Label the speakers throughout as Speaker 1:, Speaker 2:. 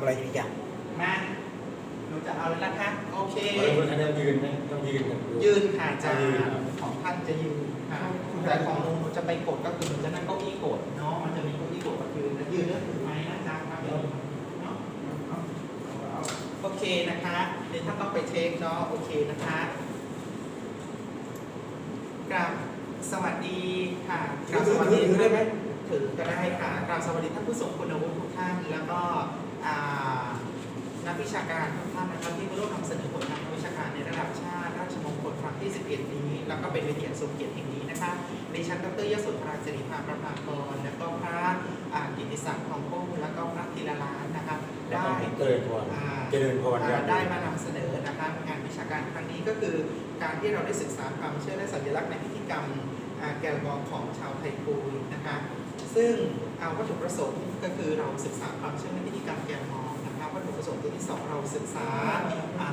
Speaker 1: อะไรอยู่อย่าง
Speaker 2: มาหนูจะเอาแล้วนะคะ โอเค
Speaker 3: เราท่านต้องยืนไหมต้องยืนกัน
Speaker 2: ยืนค่ะอาจาร
Speaker 3: ยืน
Speaker 2: ย์ของท่านจะยืนค่ะแต่ของหนูหนูจะไปกดก็คือหนูจะนั่งเก้าอี้กดเนาะ มันจะมีเก้าอี้กดก็คือยืนเลือกถือไม้นะอาจารย์ครับเนาะโอเคนะคะเดี๋ยวท่านต้องไปเช็คเนาะ โอเคนะคะกราบสวัสดีค่ะก
Speaker 1: ถื
Speaker 2: รา
Speaker 1: อบถื
Speaker 2: ส
Speaker 1: อ
Speaker 2: วัส
Speaker 1: ถื
Speaker 2: ดี
Speaker 1: อถือได้ไหม
Speaker 2: ถือก็ได้ค่ะกราบสวัสดีท่านผู้ทรงคุณวุฒิทุกท่านแล้วก็อ่า นักวิชาการทุกท่านนะครับที่มาร่วมนำเสนอผลงานทางวิชาการในระดับชาติราชมงคลครั้งที่ 11 นี้ แล้วก็เป็นเวทีอันทรงเกียรติแห่งนี้นะคะในชั้นดรยศธราจริภาประภากรและก็พระอ่ากิติศักดิ์ทองพุ่มแล้วก็พระธีรล้านนะคะได้
Speaker 3: เจริญพร
Speaker 2: อ่า
Speaker 3: เจริญพร
Speaker 2: อ่าได้มานำเสนอนะคะงานวิชาการครั้งนี้ก็คือการที่เราได้ศึกษาความเชื่อและสัญลักษณ์ในพิธีกรรมอ่าแกลบองของชาวไทยปุยนะคะ ซึ่งวัตถุประสงค์ก็คือเราศึกษาความเชื่อในพิธีกรรมแกนมอนะคะวัตถุประสงค์ตัวที่สองเราศึกษา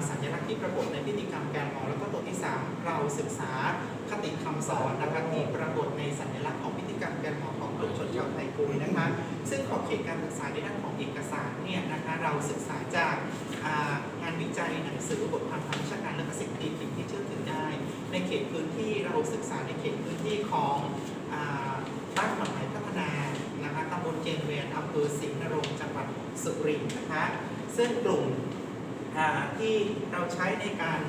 Speaker 2: สัญลักษณ์ที่ปรากฏในพิธีกรรมแกนมอแล้วก็ตัวที่สามเราศึกษาคติคำสอนนะคะที่ปรากฏในสัญลักษณ์ของพิธีกรรมแกนมอของกลุ่มชนชาวไทยปุยนะคะซึ่งขอบเขตการศึกษาในด้านของเอกสารเนี่ยนะคะเราศึกษาจากงานวิจัยหนังสือบทความทางวิชาการและก็สิ่งที่สิ่งที่เชื่อถือได้ ในเขตพื้นที่เราศึกษาในเขตพื้นที่ของอ่าบ้านหมัน ภอศรีนรงจังหวัดสุรินทร์นะคะ ซึ่งกลุ่มที่เราใช้ในการ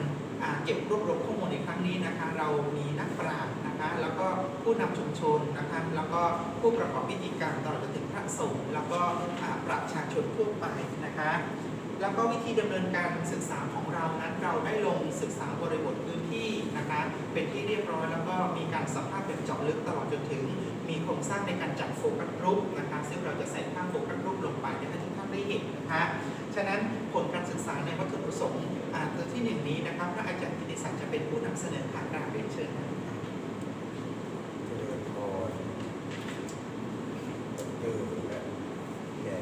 Speaker 2: เก็บรวบรวมข้อมูลในครั้งนี้นะคะ เรามีนักปราชญ์นะคะ แล้วก็ผู้นำชุมชนนะคะ แล้วก็ผู้ประกอบพิธีกรรมตลอดจนถึงพระสงฆ์ แล้วก็ประชาชนทั่วไปนะคะ แล้วก็วิธีดำเนินการศึกษาของเรานั้น เราได้ลงศึกษาบริบทพื้นที่นะคะ เป็นที่เรียบร้อย แล้วก็มีการสัมภาษณ์เป็นเจาะลึกตลอดจนถึง มีโครงสร้างในการจัดโฟกัสกรุ๊ปนะคะ ซึ่งเราจะ เสนอค่ะกราบเรียนเชิญ
Speaker 1: เจริญพรเจอและแก่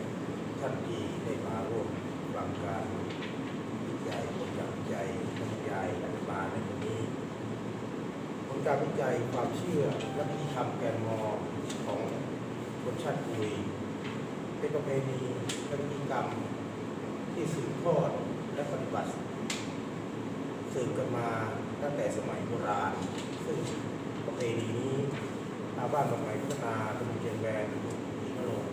Speaker 1: ท่านที่ได้มาร่วมฟังการวิจัยผลการวิจัยบรรยายอธิบาในวันนี้ผลการวิจัยความเชื่อและพิธีกรรมแกนมอของคนชาติกุยเป็นประเพณีและพิธีกรรมที่สืบทอดและปฏิบัติสืบกันมา ตั้งแต่สมัยโบราณ ซึ่งประเพณีนี้ชาวบ้านบางไหนพัฒนาตำบลเชียงแวนศรีนรงค์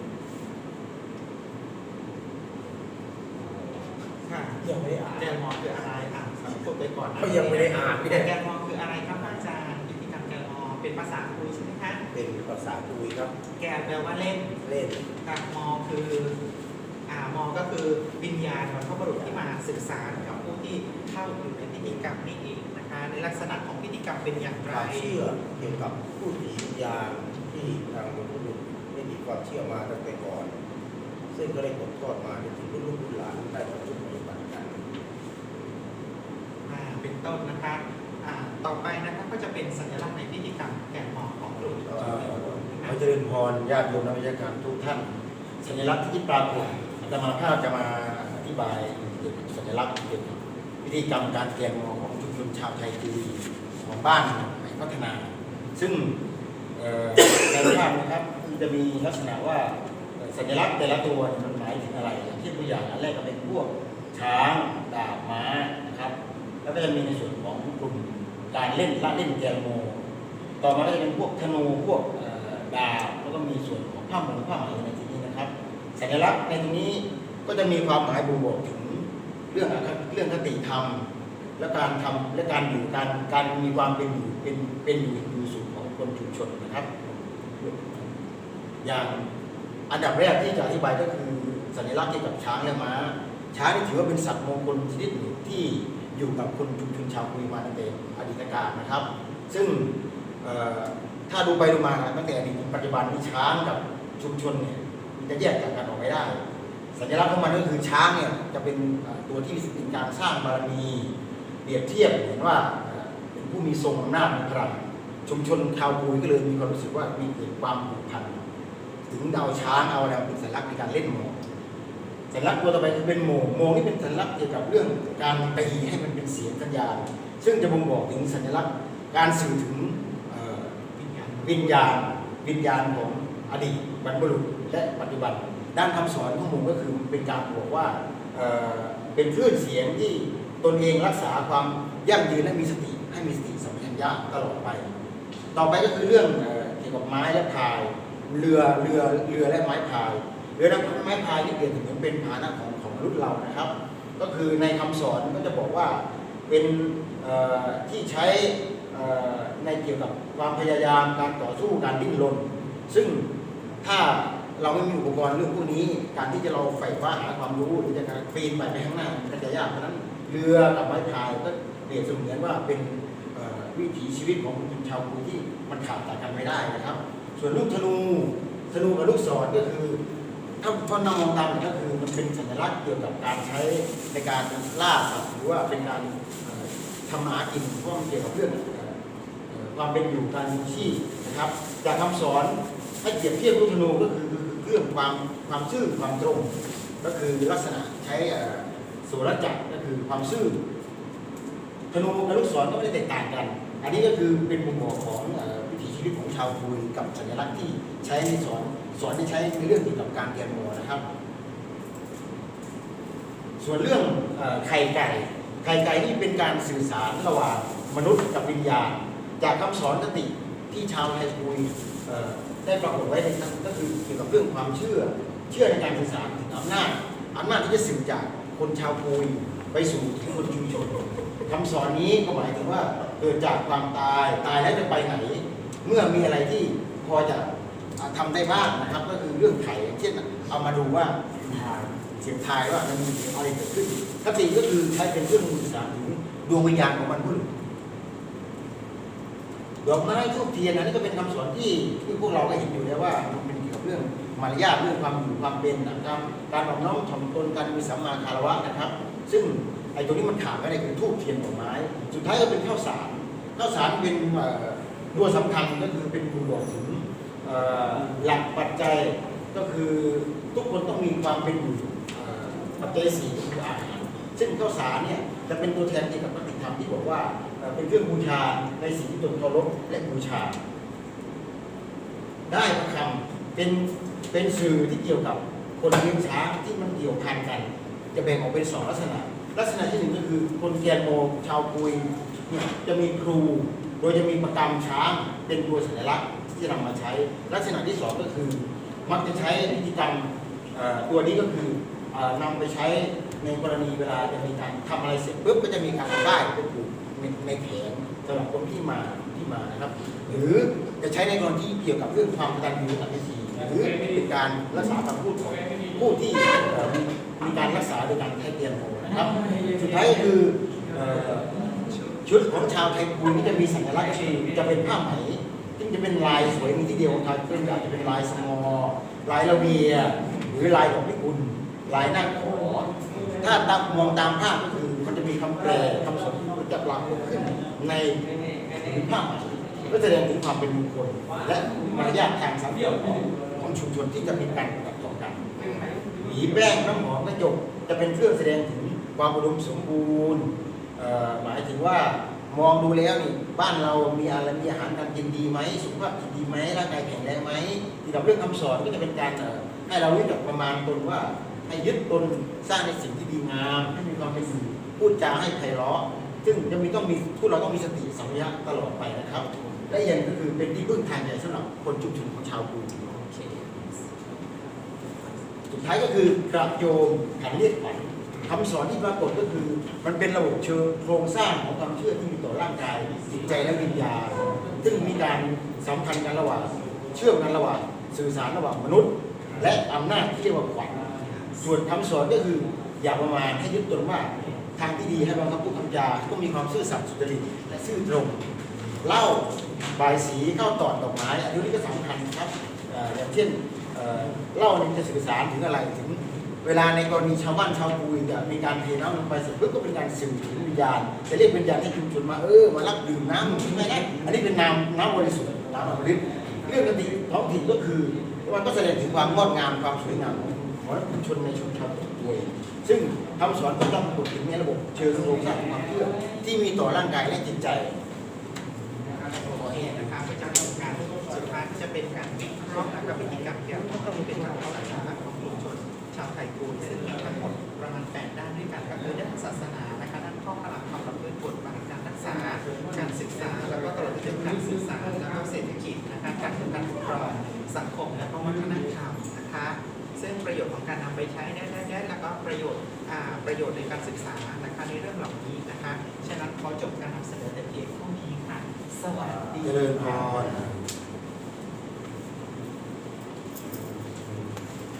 Speaker 2: ค่ะ
Speaker 1: ยังไม่ได้อ่าน
Speaker 2: แกนมอคืออะไรอะพูดไปก่อนนะ
Speaker 1: ก็ยังไม่ได้อ่านไม่ได้
Speaker 2: แกนมอคืออะไรครับพระอาจารย์พิธีกรรมแกนมอเป็นภาษาคุยใช่ไหมคะ
Speaker 1: เป็นภาษาคุยครับ
Speaker 2: แกนแปลว่าเล่น
Speaker 1: เล่น
Speaker 2: กับมอคืออ่ามอก็คือวิญญาณบรรพบุรุษที่มาสื่อสารกับผู้ที่เข้าอยู่ในพิธีกรรมนี่เอง นะคะในลักษณะของพิธีกรรมเป็นอย่าง
Speaker 1: ค
Speaker 2: ไร
Speaker 1: วามเชื่อเกี่ยวกับผู้ผีวิญญาณที่ทางบรรพบุรุษได้มีความเชื่อมาตั้งแต่ก่อน ซึ่งก็ได้ตกทอดมาจนถึงรุ่นลูกรุ่นหลานได้ประพฤติปฏิบัติกัน
Speaker 2: อ่าเป็นต้นนะคะอ่าต่อไปนะคะก็จะเป็นสัญลักษณ์ในพิธีกรรมแกนมอของกลุ่ม
Speaker 3: เอ่อขอเจริญพรญาติโยมนักวิชาการทุกท่าน สัญลักษณ์ที่ปรากฏอาตมาภาพจะมาอธิบายเกี่ยวกับสัญลักษณ์เกี่ยวกับพิธีกรรมการแกงมอของ ชุมชนชาวไทยกุยของบ้านไหนพัฒนา ซึ่งในภาพนะครับมันจะมีลักษณะว่าสัญลักษณ์แต่ละตัวมันหมายถึงอะไรอย่างเช่นตัวอย่างอันแรกก็เป็นพวกช้างดาบม้านะครับ แล้วก็จะมีในส่วนของกลุ่มการเล่นละเล่นแกงโม ต่อมาก็จะเป็นพวกธนูพวกดาบแล้วก็มีส่วนของผ้าหมงผ้าไหมในที่นี้นะครับ สัญลักษณ์ในตรงนี้ก็จะมีความหมายบ่งบอกถึงเรื่องเรื่องคติธรรม และการทำและการอยู่การการมีความเป็นอยู่เป็นเป็นอยู่อยู่สุขของคนชุมชนนะครับ อย่างอันดับแรกที่จะอธิบายก็คือสัญลักษณ์เกี่ยวกับช้างและม้า ช้างนี่ถือว่าเป็นสัตว์มงคลชนิดหนึ่งที่อยู่กับคนชุมชนชาวกุยมาตั้งแต่อดีตการนะครับ ซึ่งถ้าดูไปดูมาตั้งแต่อดีตถึงปัจจุบันนี่ช้างกับชุมชนเนี่ยมันจะแยกจากกันออกไม่ได้ สัญลักษณ์ของมันก็คือช้างเนี่ยจะเป็นตัวที่เป็นการสร้างบารมี เปรียบเทียบเห็นว่าเป็นผู้มีทรงอำนาจมีพลังชุมชนชาวกุยก็เลยมีความรู้สึกว่ามีเกิดความผูกพันถึงเอาช้างเอาอะไรเป็นสัญลักษณ์ในการเล่นโมสัญลักษณ์ตัวต่อไปคือเป็นโมโมนี่เป็นสัญลักษณ์เกี่ยวกับเรื่องการตีให้มันเป็นเสียงสัญญาณซึ่งจะบ่งบอกถึงสัญลักษณ์การสื่อถึง
Speaker 2: วิญญาณ
Speaker 3: วิญญาณวิญญาณของอดีตบรรพบุรุษและปัจจุบัน ด้านคำสอนของมู่ก็คือเป็นการบอกว่าเอ่อเป็นคลื่นเสียงที่ ตนเองรักษาความยั่งยืนและมีสติให้มีสติสัมปชัญญะตลอดไป ต่อไปก็คือเรื่องเกี่ยวกับไม้และพาย เรือเรือเรือและไม้พายเรือและไม้พายที่เปลี่ยนถึงเป็นพาหนะของของมนุษย์เรานะครับ ก็คือในคำสอนก็จะบอกว่าเป็นที่ใช้ในเกี่ยวกับความพยายามการต่อสู้การดิ้นรนซึ่งถ้าเราไม่มีอุปกรณ์เรื่องพวกนี้ การที่จะเราใฝ่ฟ้าหาความรู้หรือจะการปีนไปไปข้างหน้ามันก็จะยากเพราะนั้น เรือกับไม้พายก็เปรียบเสมือนว่าเป็นวิถีชีวิตของชาวพุทธที่มันขาดจากกันไม่ได้นะครับ ส่วนลูกธนูธนูกับลูกศรก็คือถ้าพอนั่งมองตามก็คือมันเป็นสัญลักษณ์เกี่ยวกับการใช้ในการล่าสัตว์หรือว่าเป็นการทำมาหากินเพราะมันเกี่ยวกับเรื่องความเป็นอยู่การมีชีพนะครับ จากคำสอนให้เปรียบเทียบลูกธนูก็คือเรื่องความความซื่อความตรง ก็คือลักษณะใช้ สุรจักรก็คือความซื่อธนูกับลูกศรก็ไม่ได้แตกต่างกัน อันนี้ก็คือเป็นมุมมองของวิถีชีวิตของชาวพุยกับสัญลักษณ์ที่ใช้ในสอนสอนที่ใช้ในเรื่องเกี่ยวกับการเรียนรู้นะครับ ส่วนเรื่องอไข่ไก่ไข่ไก่นี่เป็นการสื่อสารระหว่างมนุษย์กับวิญญาณ จากคำสอนคติที่ชาวไทยพุยได้ปรากฏไว้ในนั้นก็คือเกี่ยวกับเรื่องความเชื่อ เชื่อในการสื่อสารถึงอำนาจอำนาจที่จะสื่อจาก คนชาวพุยไปสู่ถึงคนชุมชนคำสอนนี้ก็หมายถึงว่าเกิดจากความตายตายแล้วจะไปไหน เมื่อมีอะไรที่พอจะอ่าทำได้บ้างนะครับ ก็คือเรื่องไข่เช่น เอามาดูว่าเสียงทายว่ามันมีอะไรเกิดขึ้นคติก็คือใช้เป็นเครื่องมือสารถึงดวงวิญญาณของมันพุ่นดอกไม้ทูบเทียนอันนี้ก็เป็นคำสอนที่ที่พวกเราก็เห็นอยู่แล้วว่ามันเป็นเกี่ยวกับเรื่อง มารยาทเรื่องความอยู่ความเป็นนะครับ การออกน้อมถ่อมตนการมีสัมมาคารวะนะครับ ซึ่งไอ้ตรงนี้มันขาดไม่ได้คือทูบเทียนดอกไม้ สุดท้ายก็เป็นข้าวสารข้าวสารเป็นตัวสำคัญก็คือเป็นบ่งบอกถึงหลักปัจจัยก็คือทุกคนต้องมีความเป็นอยู่ปัจจัยสี่ก็คืออาหารซึ่งข้าวสารเนี่ยจะเป็นตัวแทนเกี่ยวกับปฏิธรรมที่บอกว่าเอ่อเป็นเครื่องบูชาในสิ่งที่ตนเคารพและบูชา ได้ประคำ เป็นเป็นสื่อที่เกี่ยวกับคนเลี้ยงช้างที่มันเกี่ยวพันกัน จะแบ่งออกเป็นสองลักษณะ ลักษณะที่หนึ่งก็คือคนแกนโมชาวปุยเนี่ยจะมีครู โดยจะมีประกำช้างเป็นตัวสัญลักษณ์ที่จะนำมาใช้ ลักษณะที่สองก็คือ มักจะใช้พิธีกรรมตัวนี้ก็คือเอ่อนำไปใช้ในกรณีเวลาจะมีการทำอะไรเสร็จปุ๊บก็จะมีการได้ไปผูกในในแขนสำหรับคนที่มาที่มานะครับ หรือจะใช้ในกรณีที่เกี่ยวกับเรื่องความกตัญญูกตเวที หรือเป็นการรักษาคำพูดของผู้ที่มีการรักษาโดยการใช้เตียงโมนะครับ สุดท้ายคือชุดของชาวไทยพุนที่จะมีสัญลักษณ์คือจะเป็นผ้าไหมซึ่งจะเป็นลายสวยมีที่เดียวของไทยเป็นอาจจะเป็นลายสมอลายละเวีย หรือลายดอกพิกุลลายหน้าขอ ถ้าตามมองตามภาพก็คือมันจะมีคำแปลคำสนมันจะปรากฏขึ้นในผ้าไหมก็แสดงถึงความเป็นมงคลและมารยาททางสังคม ชุมชนที่จะมีการปฏิบัติต่อกันหวีแป้งน้ำหอมกระจกจะเป็นเครื่องแสดงถึงความอุดมสมบูรณ์เอ่อหมายถึงว่ามองดูแล้วนี่บ้านเรามีอะไรมีอาหารการกินดีไหมสุขภาพจิตดีไหมร่างกายแข็งแรงไหมที่เราเรื่องคำสอนก็จะเป็นการเอ่อให้เรารู้จักประมาณตนว่าให้ยึดตนสร้างในสิ่งที่ดีงามให้มีความเป็นอยู่พูดจาให้ไพเราะซึ่งจะมีต้องมีผู้เราต้องมีสติสัมปชัญญะตลอดไปนะครับและอีกอย่างก็คือเป็นที่พึ่งทางใจสำหรับคนชุมชนของชาวปูสุด ท้ายก็คือกระโยมขันเรียกขวัญคำสอนที่ปรากฏก็คือ มันเป็นระบบเชิงโครงสร้างของความเชื่อที่มีต่อร่างกายจิตใจและวิญญาณซึ่งมีการสัมพันธ์กันระหว่างเชื่อมกันระหว่างสื่อสารระหว่างมนุษย์ และอำนาจที่เรียกว่าขวัญส่วนคำสอนก็คืออย่าประมาณให้ยึดตนว่าทางที่ดีให้เราคำพูดคำจาต้องมีความซื่อสัตย์สุจริตและซื่อตรงเล้าบายสีเข้าตอดดอกไม้อันนี้ก็สำคัญครับอย่างเช่น เอ่อเล่าเนี่ยจะสื่อสารถึงอะไรถึง เวลาในกรณีชาวบ้านชาวปุยจะมีการเทน้ำลงไปเสร็จปุ๊บก็เป็นการสื่อถึงวิญญาณจะเรียกวิญญาณให้ชุมชนมาเออมารับดื่มน้ำไม่ได้อันนี้เป็นน้ำน้ำบริสุทธิ์น้ำอมฤตเรื่องกติท้องถิ่นก็คือมันก็แสดงถึงความงดงามความสวยงามของของชุมชนในชุมชนตัวเองซึ่งคำสอนก็ต้องปรากฏถึงในระบบเชิงโครงสร้างของความเชื่อที่มีต่อร่างกายและจิตใจ
Speaker 2: โอเคนะครับก็จะเป็นการสุดท้ายก็จะเป็นการ พร้ะมกับพิธีกรรมเกี่ยวกัต้องเป็นการเข้าถึงของกลุ่มชนชาวไทยกูซึ่งมีทั้งหมดประมาณแปดด้านด้วยกันก็คือด้านศาสนานะคะด้านข้อพลังความประพฤติบทบาทการรักษาการศึกษา แล้วก็ตลอดจนการศึกษาแล้วก็เศรษฐกิจนะคะการการปกครองสังคมและก็วัฒนธรรมนะคะซึ่งประโยชน์ของการนำไปใช้ได้ได้แล้วก็ประโยชน์ประโยชน์ในการศึกษานะคะในเรื่องเหล่านี้นะคะฉะนั้นขอจบการนำเสนอแต่เพียงเท่านี้ค่ะสวัสดี
Speaker 3: เจริญพร